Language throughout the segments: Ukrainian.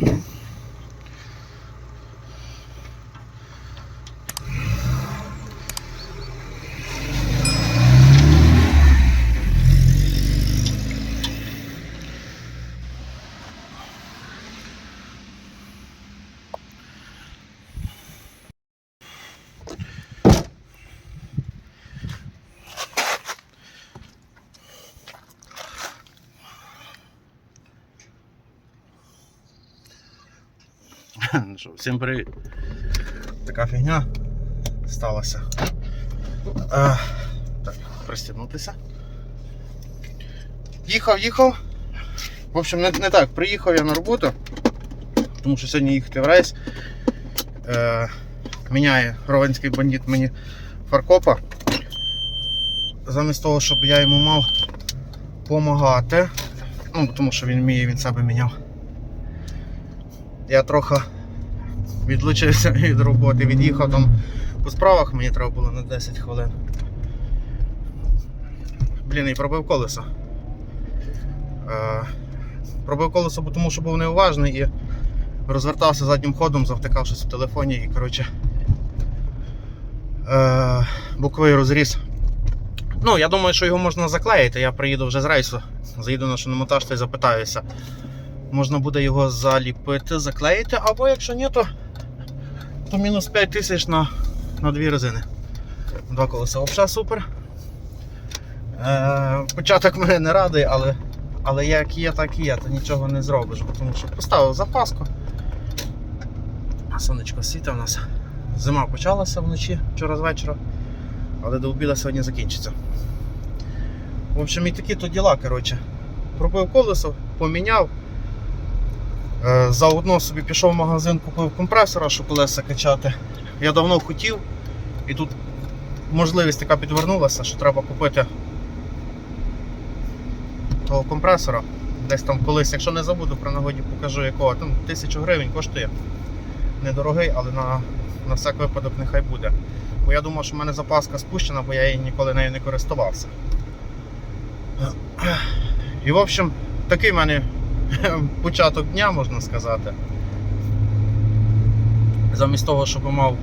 Yeah. Ну що, всім привіт. Така фігня сталася. Е, так, пристібнутися. Їхав, їхав. В общем, не, не так, приїхав я на роботу, тому що сьогодні їхати в рейс. Е, міняє ровенський бандит мені фаркопа. Замість того, щоб я йому мав допомагати. Ну, тому що він вміє, він себе міняв. Я трохи відлучився від роботи, від'їхав там по справах, мені треба було на 10 хвилин. Блін, і пробив колесо. Е, пробив колесо, тому що був неуважний і розвертався заднім ходом, завтикав щось в телефоні і коротше. Е, боковий розріз. Ну, я думаю, що його можна заклеїти. Я приїду вже з рейсу, заїду на шиномонтаж та й запитаюся. Можна буде його заліпити, заклеїти, або якщо ні, то, то мінус 5 тисяч на, на дві резини. Два колеса взагалі супер. Е, початок мене не радий, але, але як є, так і є, то нічого не зробиш, бо тому що поставив запаску. Сонечко світа в нас. Зима почалася вночі вчора з вечора, але до обіда сьогодні закінчиться. В общем, і такі то діла, коротше. Пробив колесо, поміняв. Е, Заодно собі пішов в магазин, купив компресора, щоб колеса качати. Я давно хотів, і тут можливість така підвернулася, що треба купити того компресора. Десь там колись, якщо не забуду, при нагоді покажу якого. Там тисячу гривень коштує. Недорогий, але на, на всяк випадок нехай буде. Бо я думав, що в мене запаска спущена, бо я її ніколи нею не користувався. І в общем, такий в мене початок дня, можна сказати. Замість того, щоб мав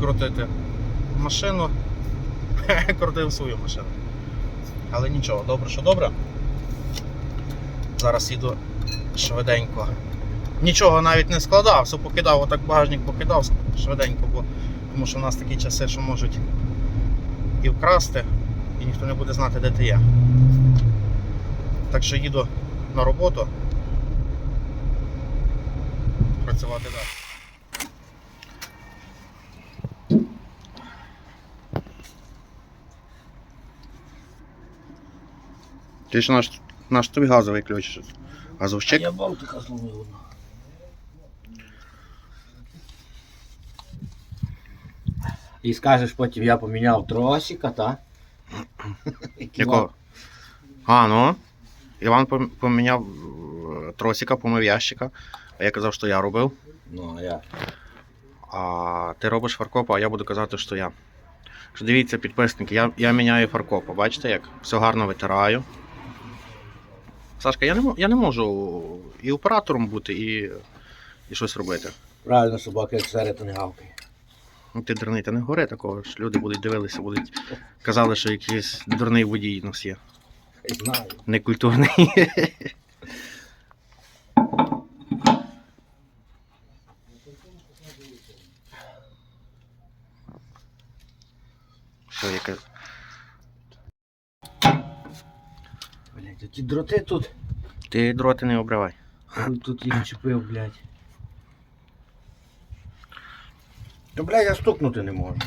крутити машину, крутив свою машину. Але нічого, добре, що добре. Зараз їду швиденько. Нічого навіть не складав, все покидав, отак багажник покидав швиденько, бо тому що в нас такі часи, що можуть і вкрасти, і ніхто не буде знати, де ти є. Так що їду на роботу працювати далі. Ти ж наш, наш тобі газовий ключ. Газовщик? Я Балтика зловив одну. І скажеш потім я поміняв тросика, та? Якого? А, ну. Іван поміняв е, тросика, помив ящика. А я казав, що я робив. Ну, а я. А ти робиш фаркопа, а я буду казати, що я. Що дивіться, підписники, я, я міняю фаркопа. Бачите, як все гарно витираю. Сашка, я не, я не можу і оператором бути, і, і щось робити. Правильно, собака як серед не гавкає. Ну, ти дурний, та не гори такого ж. Люди будуть дивилися, будуть казали, що якийсь дурний водій у нас є. Знаю. Некультурний. Що яке? Блять, ті дроти тут. Ти дроти не обривай. Тут їх чепив, блядь. Та блядь, я стукнути не можу.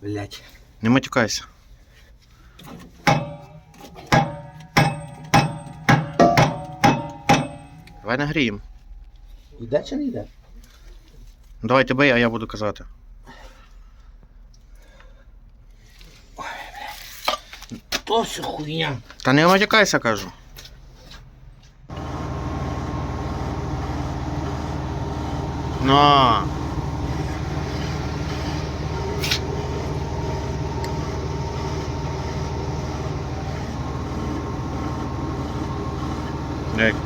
Блять. Не матюкайся. Давай нагріємо. Іде чи не йде? Давай бий, а я буду казати. То все хуйня. Та не матюкайся, кажу. Ну. Як?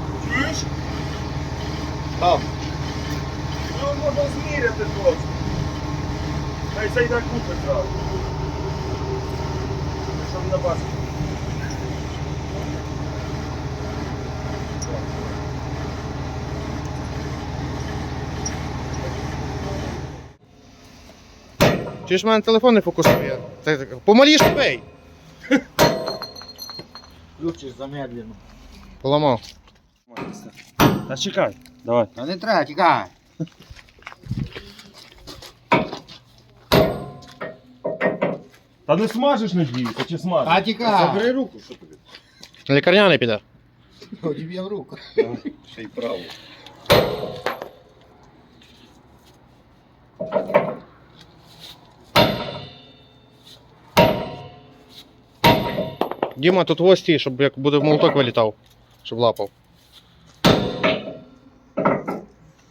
Там. Ну, можна зміряти просто. Хай зайде купить зразу. Щоб на базі. Чи ж в мене телефон не фокусує? Так, так, Помаліше бей! Включиш замедлено. Поламав. Та чекай, давай. Та не треба, тікай. Та не смажеш надіюся, чи смажеш? Та тікай. Забери руку, що тобі? Лікарняний піде. Одіб'є в руку. Ще й право. Діма, тут ось ті, щоб як буде в молоток вилітав, щоб лапав.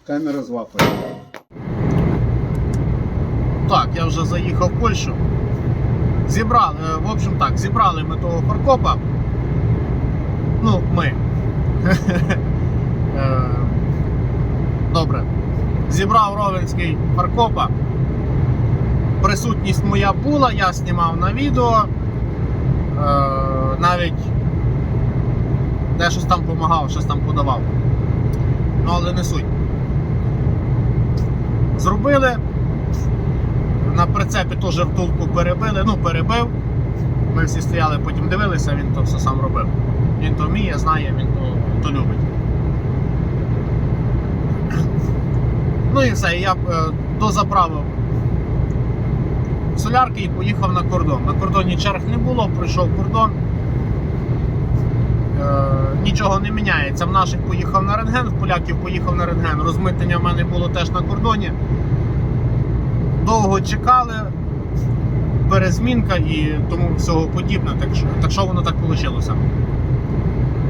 Камера злапає. Так, я вже заїхав в Польщу. Зібрали, е, в общем так, зібрали ми того фаркопа. Ну, ми. Е, Добре. Зібрав Ровенський фаркопа. Присутність моя була, я знімав на відео. Е, Навіть де щось там допомагав, щось там подавав. Ну, але не суть. Зробили. На прицепі теж втулку перебили, ну перебив. Ми всі стояли, потім дивилися, він то все сам робив. Він то вміє, знає, він то, то любить. Ну і все, я е, дозаправив солярки і поїхав на кордон. На кордоні черг не було, пройшов кордон. Е, нічого не міняється. В наших поїхав на рентген, в поляків поїхав на рентген. Розмитнення в мене було теж на кордоні довго чекали, перезмінка і тому всього подібне. Так що, так що воно так вийшло.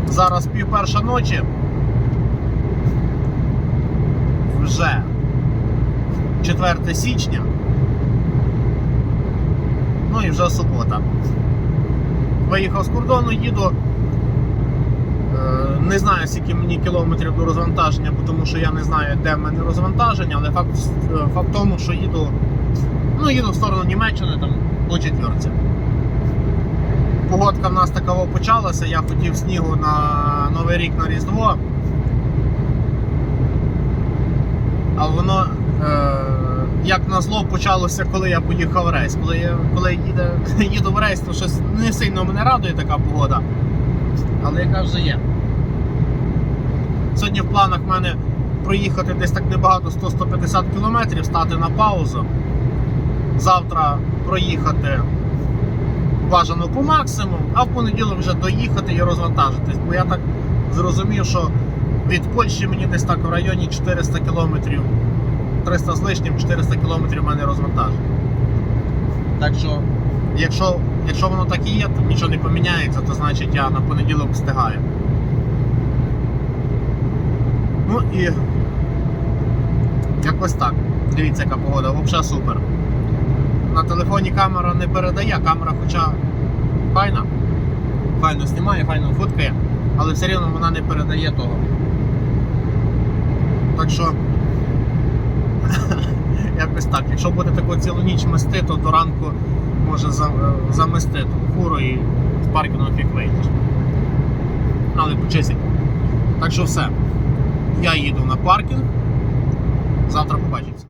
Зараз пів ночі. Вже 4 січня. Ну і вже субота. Виїхав з кордону, їду. Не знаю, скільки мені кілометрів до розвантаження, тому що я не знаю, де в мене розвантаження, але факт, е, факт в тому, що їду, ну, їду в сторону Німеччини там по четвірці. Погодка в нас така почалася, я хотів снігу на Новий рік на Різдво. А воно, е, як назло, почалося, коли я поїхав в рейс. Коли я коли їде, їду в рейс, то щось не сильно мене радує така погода. Але яка вже є. Сьогодні в планах в мене проїхати десь так небагато 100-150 кілометрів, стати на паузу. Завтра проїхати бажано по максимуму, а в понеділок вже доїхати і розвантажитись. Бо я так зрозумів, що від Польщі мені десь так в районі 400 кілометрів, 300 з лишнім, 400 кілометрів в мене розвантаження. Так що, якщо, якщо воно так і є, то нічого не поміняється, то значить я на понеділок встигаю. Ну і якось так. Дивіться, яка погода, взагалі супер. На телефоні камера не передає, камера хоча файна. Файно знімає, файно фоткає, але все рівно вона не передає того. Так що якось так. Якщо буде таку цілу ніч мести, то до ранку може замести ту фуру і з паркінгу фіг вийдеш. Але почистить. Так що все. Я їду на паркінг. Завтра побачимося.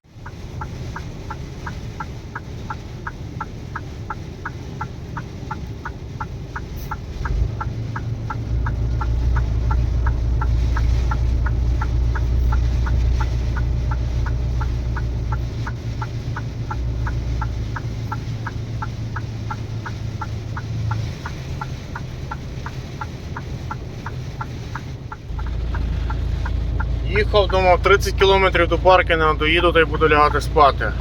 Їхав, думав, 30 кілометрів до паркінгу, доїду та й буду лягати спати.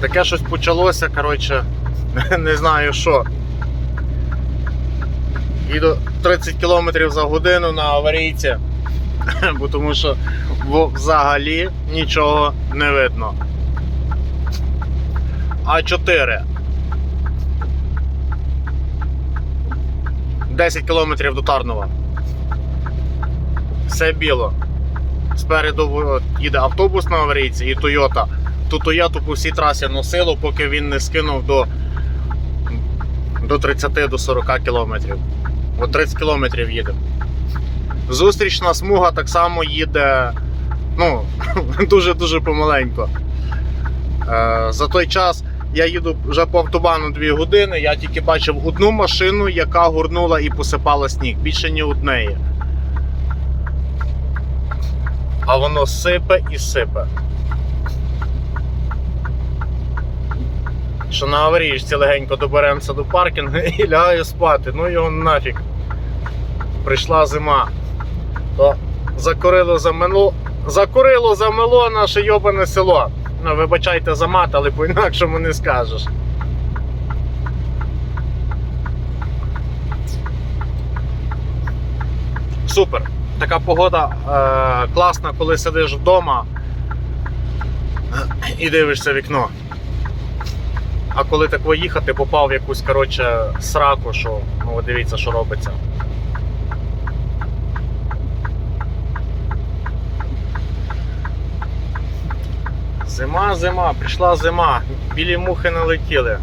Таке щось почалося, коротше, не знаю що. Їду 30 кілометрів за годину на аварійці, бо тому що взагалі нічого не видно. А4. 10 кілометрів до Тарнова. все біло. Спереду їде автобус на аварійці і Тойота. Ту Тойоту по всій трасі носило, поки він не скинув до, до 30 до 40 кілометрів. От 30 кілометрів їде. Зустрічна смуга так само їде ну, дуже-дуже помаленько. Е, за той час я їду вже по автобану 2 години. Я тільки бачив одну машину, яка гурнула і посипала сніг. Більше ні однеї. А воно сипе і сипе. Що на аварійці легенько доберемося до паркінгу і лягаю спати. Ну його нафіг. Прийшла зима. То закурило замело. Закурило замело наше йобане село. Ну, вибачайте за мат, але по-інакшому не скажеш. Супер. Така погода е, класна, коли сидиш вдома і дивишся вікно. А коли так їхати, попав в якусь коротше, сраку, що ну дивіться, що робиться. Зима, зима, прийшла зима, білі мухи налетіли.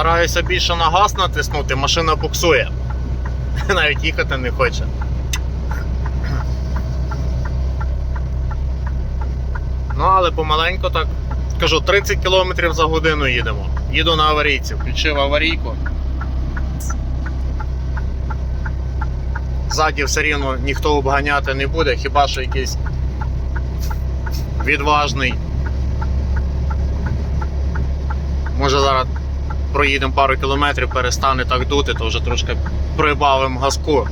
Стараюся більше на газ натиснути, машина буксує. Навіть їхати не хоче. Ну, але помаленько так. Кажу, 30 км за годину їдемо. Їду на аварійці, включив аварійку. Ззаді все рівно ніхто обганяти не буде, хіба що якийсь відважний. Може зараз проїдемо пару кілометрів, перестане так дути, то вже трошки прибавимо газку.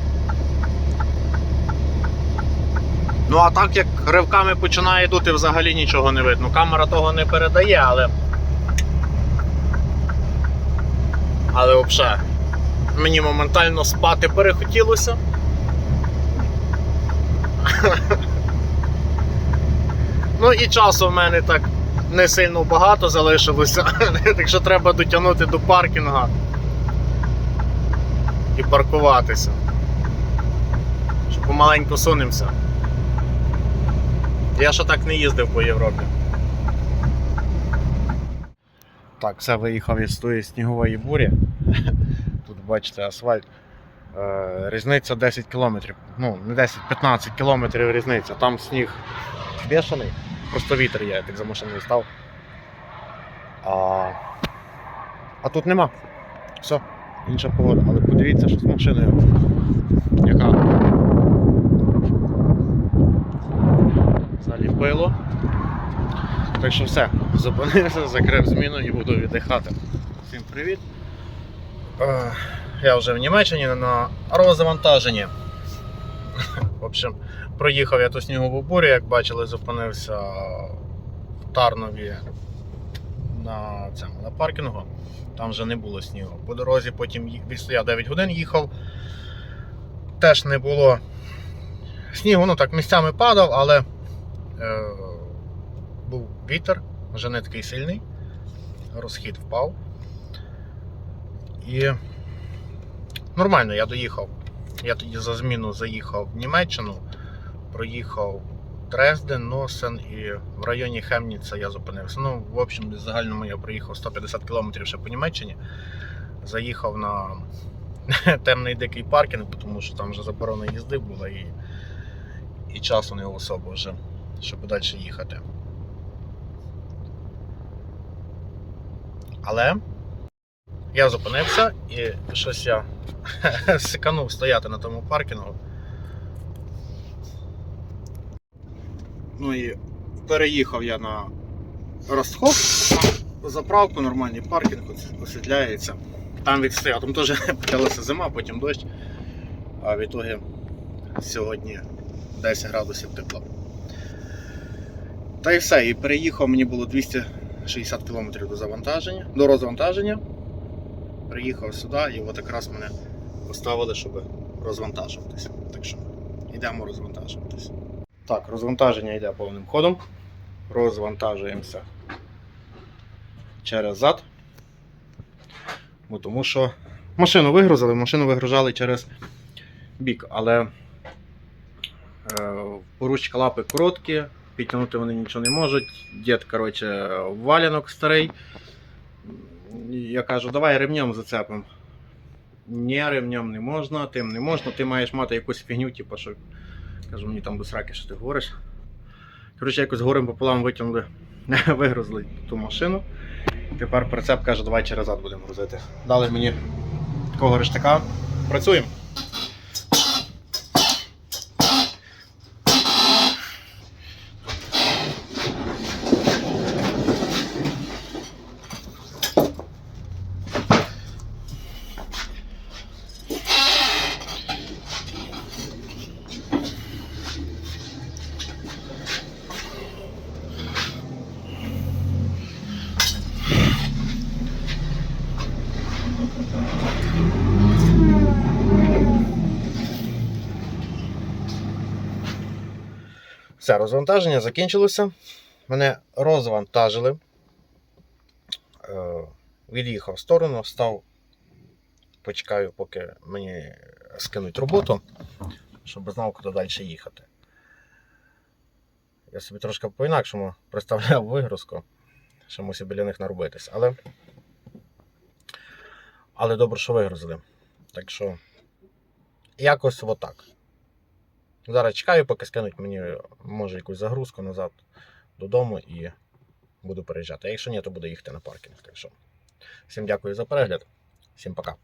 Ну а так як ривками починає дути, взагалі нічого не видно. Камера того не передає, але. Але взагалі, мені моментально спати перехотілося. Ну і часу в мене так не сильно багато залишилося, так що треба дотягнути до паркінга і паркуватися. Що помаленьку сунемося. Я ще так не їздив по Європі. Так, все виїхав із тої снігової бурі. Тут бачите асфальт. Е, різниця 10 кілометрів. Ну, не 10-15 кілометрів різниця. Там сніг бешений. Просто вітер я так за машиною став. А, а тут нема. Все, інша погода. Але подивіться, що з машиною. Яка заліпило. Так що все, зупинився, закрив зміну і буду віддихати. Всім привіт. Е, Я вже в Німеччині на розвантаженні. В общем, проїхав я ту снігову бурю, як бачили, зупинився в Тарнові на, цьому, на паркінгу. Там вже не було снігу. По дорозі потім відстояв 9 годин їхав. Теж не було снігу, ну так місцями падав, але е, був вітер, вже не такий сильний, розхід впав. І нормально я доїхав. Я тоді за зміну заїхав в Німеччину, проїхав Дрезден, Носен і в районі Хемніца я зупинився. Ну, в общем, в загальному я проїхав 150 км ще по Німеччині. Заїхав на темний дикий паркінг, тому що там вже заборона їзди була і, і часу не особо вже, щоб далі їхати. Але я зупинився і щось я сиканув стояти на тому паркінгу. Ну і переїхав я на розход, заправку, нормальний паркінг, освітляється. Там відстояв, там теж почалася зима, потім дощ. А в ітогі сьогодні 10 градусів тепла. Та й все, і переїхав, мені було 260 км до завантаження, до розвантаження. Приїхав сюди і от якраз мене поставили, щоб розвантажуватися. Так що йдемо розвантажуватися. Так, розвантаження йде повним ходом. Розвантажуємося через зад. Бо тому що машину вигрузили, машину вигружали через бік, але е, поручка лапи короткі, підтягнути вони нічого не можуть. Дід, коротше, валянок старий. Я кажу, давай ремнем зацепимо. Ні, ремнем не можна, тим не можна, ти маєш мати якусь фігню, типу, що кажу, мені там до сраки, що ти говориш. Коротше, якось горем пополам витягнули, вигрузили ту машину. Тепер прицеп каже, давай через зад будемо грузити. Дали мені такого рештака. Працюємо. Все, розвантаження закінчилося. Мене розвантажили. Е, від'їхав в сторону, став. Почекаю, поки мені скинуть роботу, щоб знав, куди далі їхати. Я собі трошки по-інакшому представляв вигрузку, що мусив біля них наробитись. Але, але добре, що вигрузили. Так що якось отак. Зараз чекаю, поки скинуть мені, може, якусь загрузку назад додому і буду переїжджати. А якщо ні, то буду їхати на паркінг. Так що всім дякую за перегляд. Всім пока.